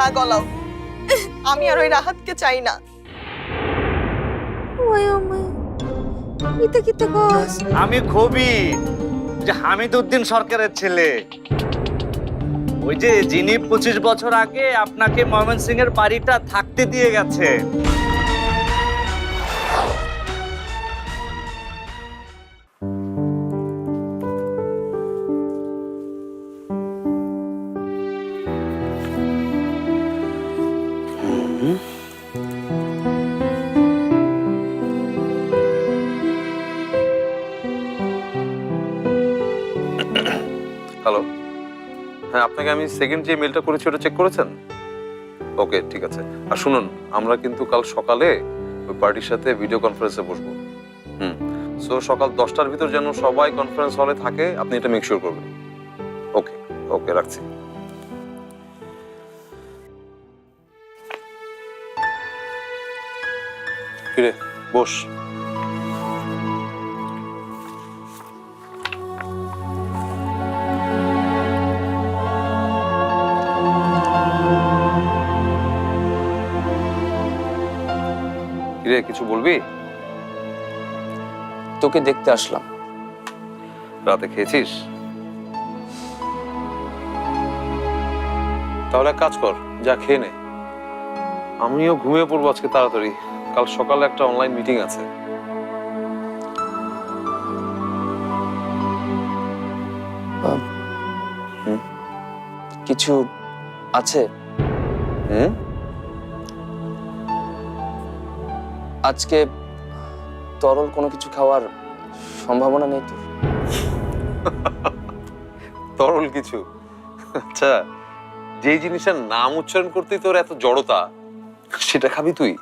না গলাও। আমি আর ওই রাহাতকে চাই না। ওই ওমাই ইতে কিতে কস আমি খুবই যে হামিদউদ্দিন সরকারের ছেলে। ওই যে যিনি পঁচিশ বছর আগে আপনাকে ময়মনসিং এর বাড়িটা থাকতে দিয়ে গেছে। আপনাকে আমি সেকেন্ড যে মেলটা করেছি, ওটা চেক করেছেন? ওকে ঠিক আছে। আর শুনুন, আমরা কিন্তু কাল সকালে ওই পার্টির সাথে ভিডিও কনফারেন্সে বসবো। হুম। সো সকাল দশটার ভিতর যেন সবাই কনফারেন্স হলে থাকে, আপনি এটা মেক শিওর করবেন। ওকে ওকে রাখছি। কিরে, বস। কিছু বলবি? তোকে দেখতে আসলাম। রাতে খেয়েছিস? তাহলে এক কাজ কর যা খেয়ে নে। আমিও ঘুমিয়ে পড়ব আজকে তাড়াতাড়ি। কাল সকালে একটা অনলাইন মিটিং আছে। কিছু আছে? হুম? আজকে তরল কোনো কিছু খাওয়ার সম্ভাবনা নেই তোর। তরল কিছু? আচ্ছা যেই জিনিসের নাম উচ্চারণ করতেই তোর এত জড়তা সেটা খাবি তুই?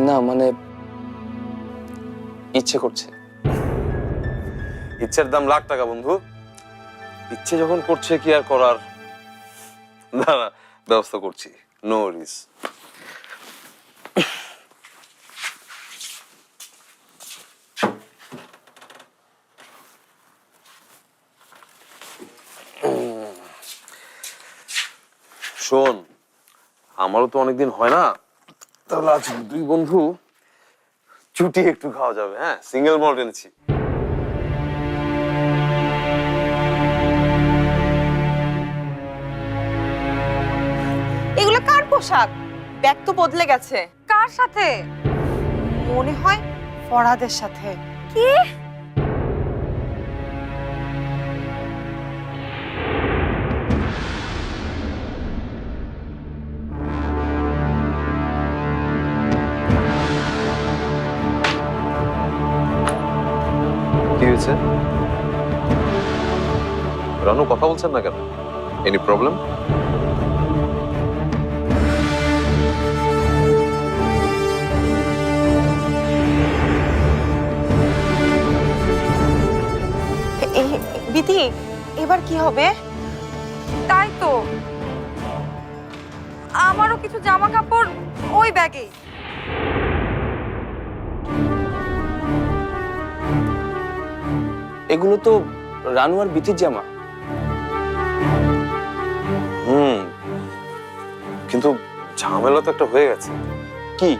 না মানে ইচ্ছে করছে। ইচ্ছের দাম লাখ টাকা বন্ধু। ইচ্ছে যখন করছে কি আর করার? না না ব্যবস্থা করছি। নো রিস শোন আমারও তো অনেকদিন হয় না। তাহলে আজ দুই বন্ধু চুটি একটু খাওয়া যাবে হ্যাঁ? সিঙ্গেল মল্ট এনেছি। এগুলো কার পোশাক? ব্যাগ তো বদলে গেছে। কার সাথে? মনে হয় ফরাদের সাথে। কি? রানু কথা বলছেন না কেন? এনি প্রবলেম এই বিধি এবার কি হবে? তাই তো। আমারও কিছু জামা কাপড় ওই ব্যাগেই এগুলো তো রানু আর বিথির জামা। কিন্তু ঝামেলা তো একটা হয়ে গেছে। কি?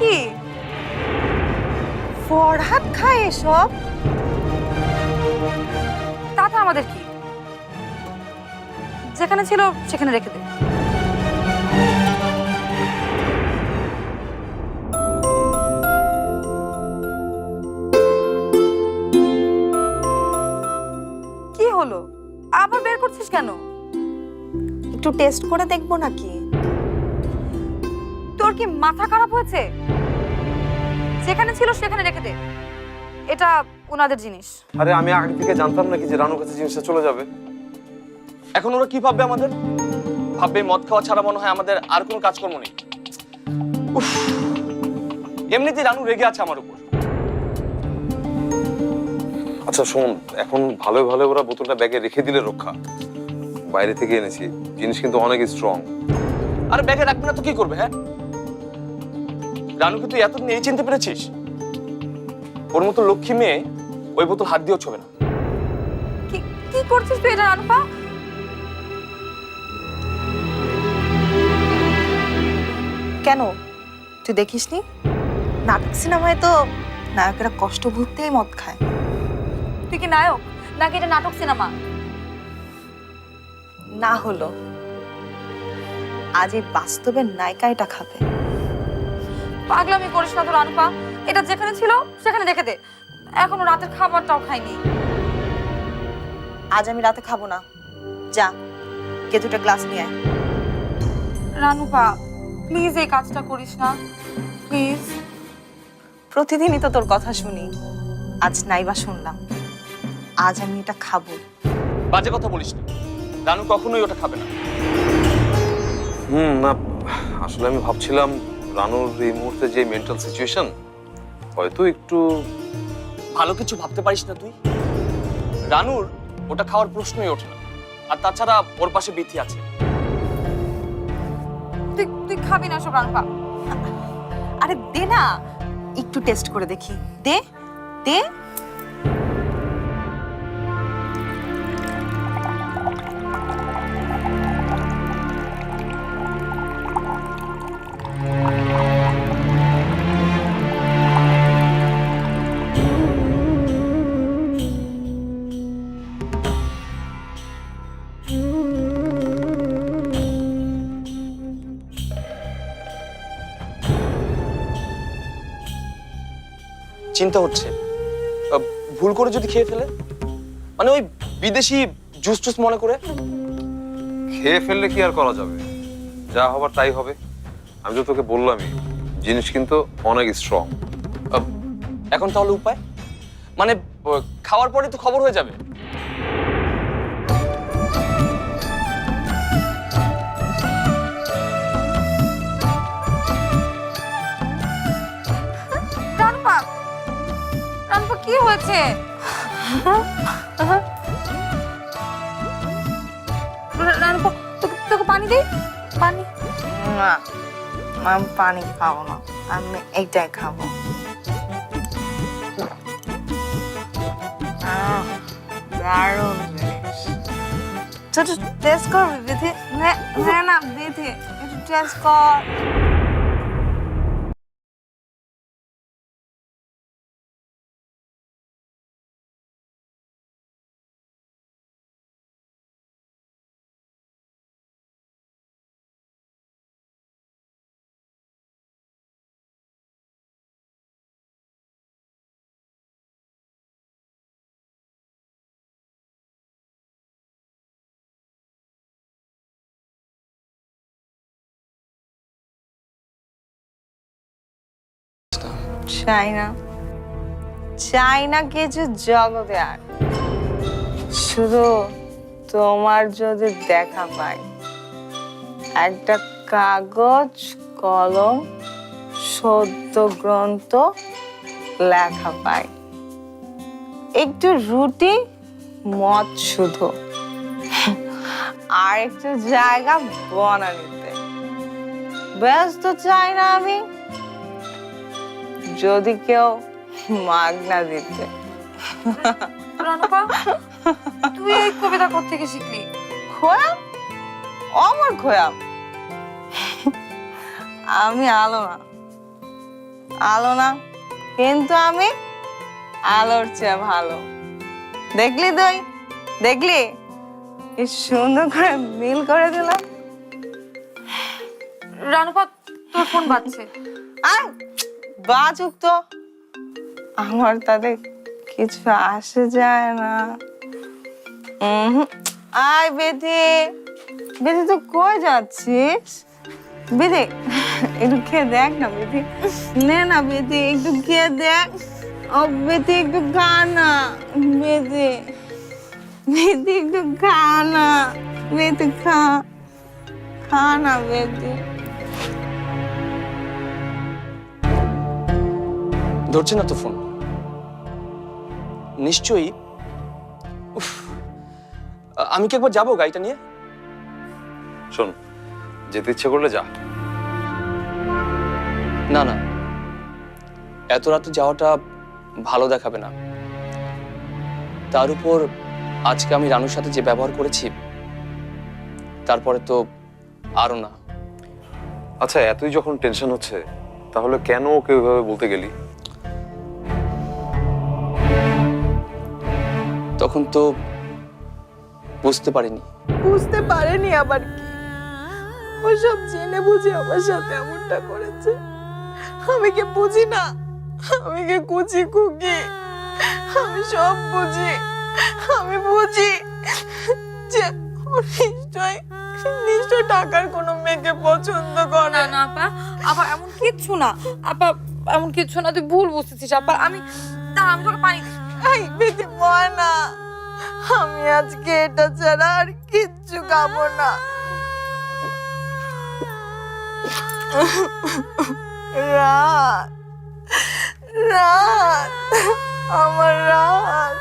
কি? ফরহাদ খায় এসব? তাতে আমাদের কি? যেখানে ছিল, সেখানে রেখে দে। কেন? একটু টেস্ট করে দেখব নাকি? তোর কি মাথা খারাপ হয়েছে? যেখানে ছিল সেখানে রেখে দে। এটা ওনাদের জিনিস। আরে আমি আগে থেকে জানতাম নাকি যে রানুর কাছে জিনিসটা চলে যাবে। এখন ওরা কি ভাববে আমাদের? ভাববে মদ খাওয়া ছাড়া মনে হয় আমাদের আর কোনো কাজকর্ম নেই। উফ, এমনিতেই রানু রেগে আছে আমার উপর। আচ্ছা শোন এখন ভালো ভালো ওরা বোতলটা ব্যাগে রেখে দিলে রক্ষা। বাইরে থেকে এনেছি। জিনিস কিন্তু অনেক স্ট্রং আরে ব্যাগে রাখবে না তো কি করবে হ্যাঁ? রানুকে তুই এতদিন এই চিনতে পেরেছিস? ওর মতো লক্ষ্মী মেয়ে ওই বোতল হাত দিয়েও ছবে না। কি কি করছিস তুই এটা রানুপা কেন? তুই দেখিসনি? নাটক সিনেমায় তো নায়কেরা কষ্ট ভুগতেই মদ খায়। তুই কি নায়ক? নাকি এটা নাটক সিনেমা? না হলো আজ এই বাস্তবের নায়িকা এটা খাবে। পাগলামি করিস না তো রানুপা। এটা যেখানে ছিল সেখানে রেখে দে। এখনও রাতের খাবারটাও খাইনি। আজ আমি রাতে খাব না। যা কে দুটো গ্লাস নিয়ে আয়। রানুপা প্লিজ এই কাজটা করিস না। প্লিজ প্রতিদিনই তো তোর কথা শুনি। আজ নাইবা শুনলাম। আজ আমি এটা খাব। বাজে কথা বলিস না। রানু কখনোই ওটা খাবে না। হুম না আসলে আমি ভাবছিলাম রানুর এই মুহূর্তে যে মেন্টাল সিচুয়েশন হয়তো একটু ভালো কিছু ভাবতে পারিস না তুই। রানুর ওটা খাওয়ার প্রশ্নই ওঠে না। আর তাছাড়া ওর পাশে বিথি আছে। তুই তুই খাবি না সব রানুপা। আরে দে না একটু টেস্ট করে দেখি। দে দে। চিন্তা হচ্ছে। ভুল করে যদি খেয়ে ফেলে? মানে ওই বিদেশি জুস টুস মনে করে? খেয়ে ফেললে কি আর করা যাবে? যা হবার তাই হবে। আমি তো তোকে বললামই জিনিস কিন্তু অনেক স্ট্রং এখন তাহলে উপায়? মানে খাওয়ার পরে তো খবর হয়ে যাবে। কি হয়েছে? তোকে পানি দেই? পানি। না আমি পানি খাব না। আমি এইটাই খাব। দারুণ তো টেস্ট কর, বিধি। না না বিধি, একটু টেস্ট কর। চাই না চাই না কিছু জগতে আর। শুধু তোমার যদি দেখা পাই। একটা কাগজ, কলম, সদ্য গ্রন্থ লেখা পাই। একটু রুটি, মদ শুধু। আর একটু জায়গা বনানিতে। ব্যস্ত চাই না আমি। যদি কেউ মাগনা দিতে। রানুপা তুই এই কবিতা কোত্থেকে শিখলি? খোয়াম? অমর খোয়াম। আমি আলো না আলো না কিন্তু আমি আলোর চেয়ে ভালো। দেখলি তুই? দেখলি? কি সুন্দর করে মিল করে দিলাম রানুপা তোর ফোন বাজছে। আর বাজুক তো আমার তাতে কিছু আসে যায় না। আয় বেদি বেদি তো কই যাচ্ছিস? বেদি একটু খেয়ে দেখ না বেদি নে না বেদি একটু খেয়ে দেখ। ও বেদি একটু খা না বেদি বেদি একটু খা না বেদি খা খা না বেদি ধরছে না তো ফোন? নিশ্চয়ই। উফ, আমি কি একবার যাব গাড়িটা নিয়ে? শোন যেতে ইচ্ছে করলে যা। না না। এত রাতে যাওয়াটা ভালো দেখাবে না। তার উপর আজকে আমি রানুর সাথে যে ব্যবহার করেছি তারপরে তো আরও না। আচ্ছা এতই যখন টেনশন হচ্ছে তাহলে কেন ওকে ওইভাবে বলতে গেলি? তখন তো বুঝতে পারিনি। বুঝতে পারেনি আবার কি। ও সব জেনে বুঝে আমার সাথে এমনটা করেছে। আমি কি বুঝি না? আমি কি কুচি কুকি আমি সব বুঝি। আমি বুঝি যে ও নিশ্চয় নিশ্চয় টাকার কোনো মেয়েকে পছন্দ করে। না না আপা আপা এমন কিচ্ছু না। আপা এমন কিচ্ছু না তুই ভুল বুঝতেছিস আপা। আমি দাঁড়া আমি তোকে পানি দিচ্ছি। এই বেটি ময়না আমি আজকে এটা ছাড়া আর কিচ্ছু খাব না। রাত রাত আমার রাত,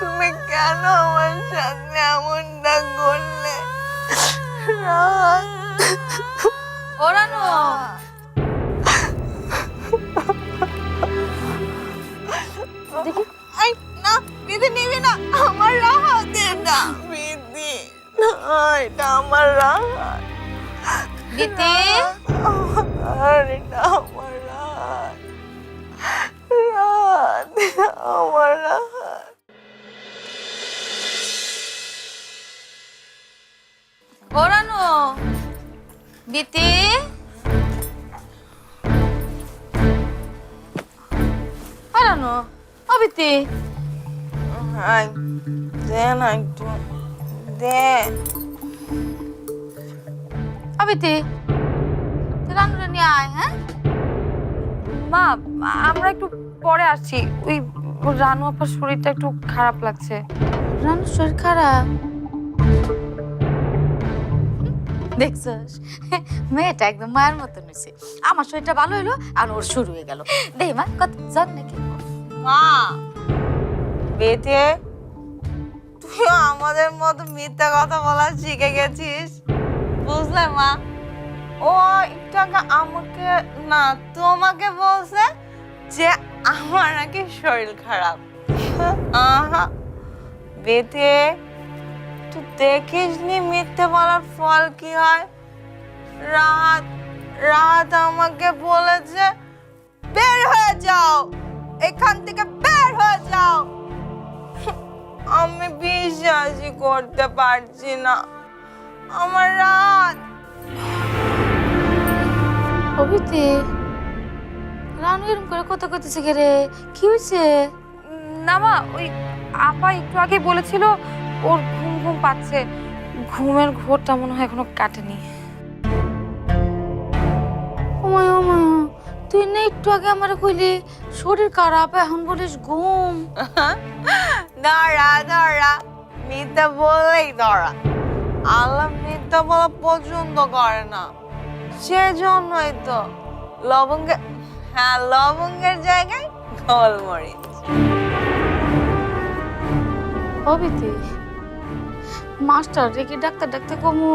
তুমি কেন আমার সাথে এমনটা করলে? রাত। ওরানো রাহাত এটা বিধি না এটা আমার রাহাত দিতে আর এটা আমার রাহাত রাত আমার রাহাত ওরানো বিতে ওরানো ও বিতে আই দে না একটু দে ও বিতে তুই রান্না নিয়ে আয় হ্যাঁ মা আমরা একটু পরে আসছি। ওই রানু আপার শরীরটা একটু খারাপ লাগছে। রানুর শরীর খারাপ? দেখছস মেয়েটা একদম মায়ের মতন হয়েছে। আমার শরীরটা ভালো হইল আর ওর শুরু হয়ে গেল। দেখ মা কত জন নাকি। মা বেটে আমাদের মতো মিথ্যা কথা বলা শিখে গেছিস? বুঝলে মা? ও আগে আমাকে, না, তোমাকে বলছে যে আমার নাকি শরীর খারাপ। আহা বেটে তুই দেখিস নি মিথ্যে বলার ফল কি হয়? রাত রাত আমাকে বলেছে, বের হয়ে যাও, এখান থেকে বের হয়ে যাও। আমি বিশ্বাসই করতে পারছি না। আমার রাত। অভিতে রানু এরকম করে কথা কইতেছে কে রে? কি হয়েছে না মা ওই আপা একটু আগে বলেছিল ওর ঘুম ঘুম পাচ্ছে। ঘুমের ঘোরটা মনে হয় এখনও কাটেনি। ওমায় ওমায় তুই না একটু আগে আমার কইলি শরীর খারাপ এখন বলিস ঘুম। ধরা ধরা মিথ্যা বললেই ধরা আল্লাহ মিথ্যা বলা পছন্দ করে না। সেজন্যই তো লবঙ্গে হ্যাঁ লবঙ্গের জায়গায় গোলমরিচ। অভিতে মাস্টার রেখে ডাক্তার ডাক্তার কমু।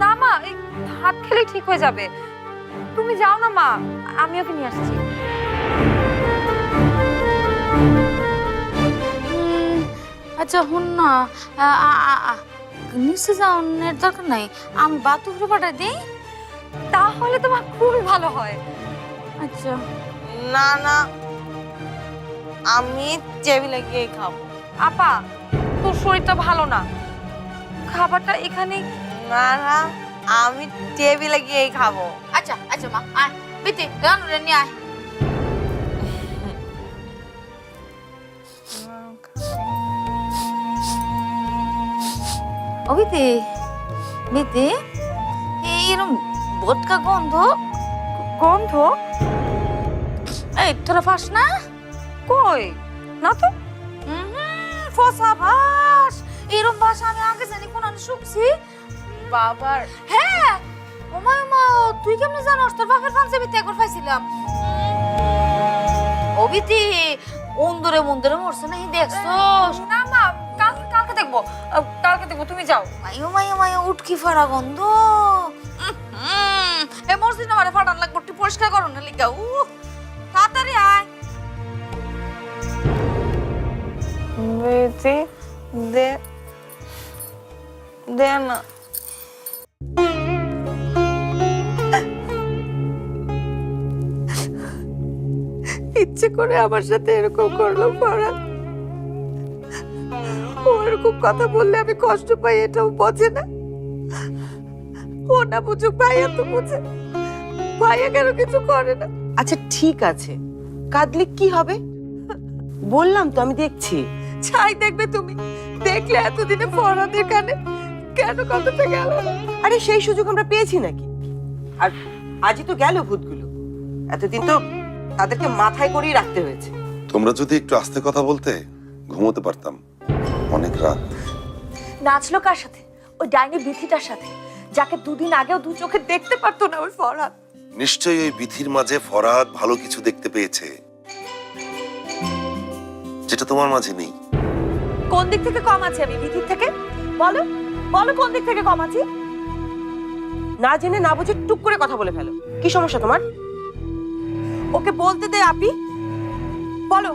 না মা এই ভাত খেলেই ঠিক হয়ে যাবে। তুমি যাও না মা আমি ওকে নিয়ে আসছি। আচ্ছা হুন না। নিচে যাওয়ার দরকার নাই। আমি বাথরুমে পাঠাই দিই তাহলে তো মা খুবই ভালো হয়। আচ্ছা। না না আমি টেবিলে গিয়ে খাব। আপা তোর শরীরটা ভালো না। খাবারটা এখানে না না আমি টেবিলে গিয়েই খাব। আচ্ছা আচ্ছা মা আয়। বিতে রানু নিয়ে আয়। ও বিতে এইরকম বোটকা গন্ধ গন্ধ এই তোরা ফাস না কই না তো ফসা ভাস এরম ভাস আমি আগে জানি কোন আমি শুকছি বাবার হ্যাঁ ওমা ওমা তুই কেমনে জানোস তোর বাপের পাঞ্জাবি ত্যাগ করে পাইছিলাম অবিতি অন্দরে মন্দরে মরছে নাহি দেখছস না মা কালকে কালকে দেখব কালকে দেখব তুমি যাও। মায়ো মায়ো মায়ো উটকি ফাড়া গন্ধ। এ মসজিদ আমারে ফাটান লাগবো একটু পরিষ্কার করো না লিগা। উ তাড়াতাড়ি আয়। বেটি দে দে না। ইচ্ছে করে আমার সাথে এরকম করল ও এরকম কথা বললে আমি কষ্ট পাই এটাও বোঝে না। ও না বুঝুক ভাইয়া তো বুঝে। ভাইয়া কেন কিছু করে না? আচ্ছা ঠিক আছে। কাঁদলে কি হবে? বললাম তো আমি দেখছি। ছাই দেখবে তুমি। দেখলে এতদিনে ফরহাদের কানে? কেন কথাটা গেল? আরে সেই সুযোগ আমরা পেয়েছি নাকি? আর আজই তো গেল ভূতগুলো। এতদিন তো তাদেরকে মাথায় করেই রাখতে হয়েছে। তোমরা যদি একটু আস্তে কথা বলতে ঘুমোতে পারতাম। অনেক রাত। নাচলো কার সাথে? ওই ডাইনি বিথিটার সাথে। যাকে দুদিন আগেও দু চোখে দেখতে পারতো না ওই ফরহাদ। নিশ্চয়ই ওই বিথির মাঝে ফরাদ ভালো কিছু দেখতে পেয়েছে। যেটা তোমার মাঝে নেই। কোন দিক থেকে কম আছে আমি বিথির থেকে? বলো বলো কোন দিক থেকে কম আছি? না জেনে না বুঝে টুক করে কথা বলে ফেলো। কি সমস্যা তোমার? ওকে বলতে দে আপি। বলো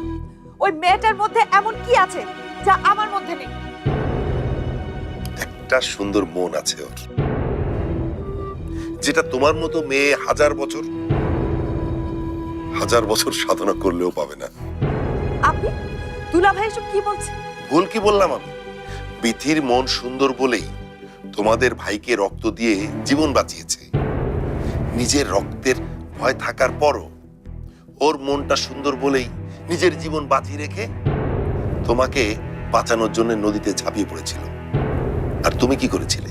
ওই মেয়েটার মধ্যে এমন কি আছে? যা আমার মধ্যে নেই। একটা সুন্দর মন আছে ওর। যেটা তোমার মতো মেয়ে হাজার বছর হাজার বছর সাধনা করলেও পাবে না। আপনি? দুলা ভাই এসব কি বলছে? ভুল কি বললাম আমি? বিথির মন সুন্দর বলেই তোমাদের ভাইকে রক্ত দিয়ে জীবন বাঁচিয়েছে। নিজের রক্তের ভয় থাকার পরও ওর মনটা সুন্দর বলেই নিজের জীবন বাঁচিয়ে রেখে তোমাকে বাঁচানোর জন্য নদীতে ঝাঁপিয়ে পড়েছিল। আর তুমি কি করেছিলে?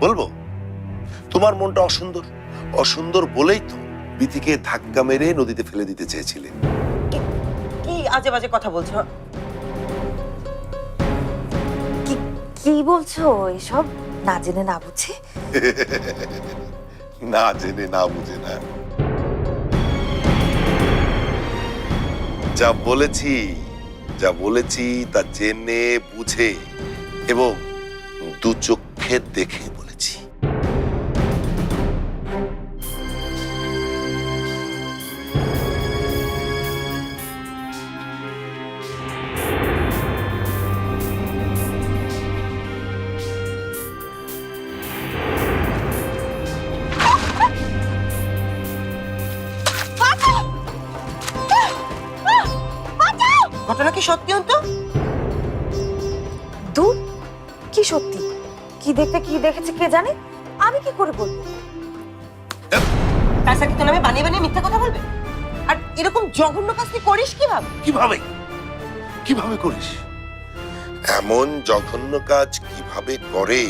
বলব? তোমার মনটা অসুন্দর। অসুন্দর বলেই তো বিথিকে ধাক্কা মেরে নদীতে ফেলে দিতে চেয়েছিলে। কি আজে বাজে কথা বলছো? কি বলছো? এসব না জেনে না বুঝে? না জেনে না বুঝে না। যা বলেছি যা বলেছি তা জেনে বুঝে এবং দু চক্ষে দেখে ঘটনা কি সত্যি তো দূর? কি সত্যি? কি দেখতে কি দেখেছে কে জানে? আমি কি করে বলব? তাছাড়া কি তোর নামে বানিয়ে বানিয়ে মিথ্যা কথা বলবে? আর এরকম জঘন্য কাজ তুই করিস কীভাবে? কীভাবে? কীভাবে করিস? এমন জঘন্য কাজ কীভাবে করে?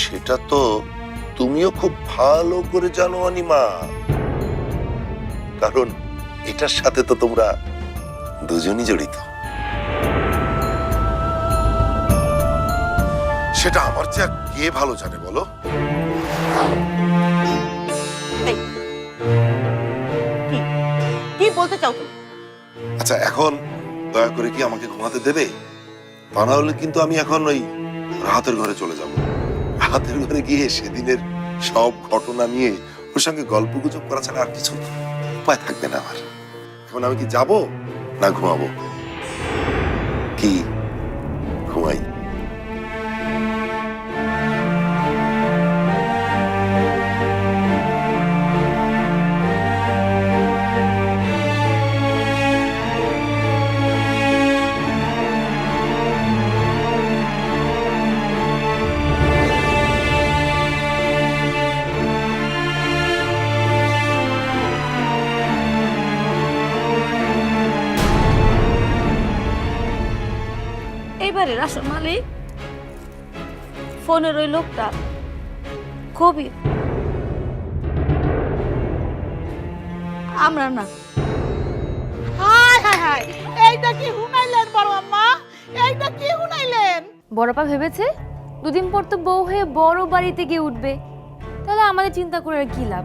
সেটা তো তুমিও খুব ভালো করে জানো অনিমা। কারণ এটার সাথে তো তোমরা দুজনই জড়িত। সেটা আমার চেয়ে কে ভালো জানে বলো? কি বলতে চাও তুমি? আচ্ছা এখন দয়া করে কি আমাকে ঘুমাতে দেবে? তা না হলে কিন্তু আমি এখন ওই রাহাতের ঘরে চলে যাব। রাহাতের ঘরে গিয়ে সেদিনের সব ঘটনা নিয়ে ওর সঙ্গে গল্প গুজব করা ছাড়া আর কিছু উপায় থাকবে না আমার। এখন আমি কি যাব না ঘুমাবো? কি? ঘুমাই। ফোনের ওই লোকটা কবির আমরা না। হায় হায় হায় এইটা কি হুনাইলেন বড় আম্মা? এইটা কি হুনাইলেন? বড়পা ভেবেছে দুদিন পর তো বউ হয়ে বড় বাড়িতে গিয়ে উঠবে। তাহলে আমাদের চিন্তা করে আর কি লাভ?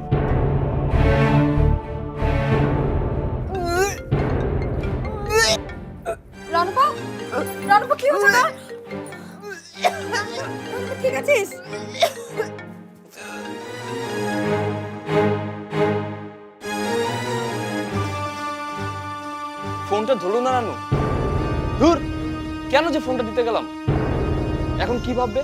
রণপা রণপা কি হচ্ছে? ঠিক আছিস? ফোনটা ধরো না রানু? ধুর, কেন যে ফোনটা দিতে গেলাম? এখন কি ভাববে?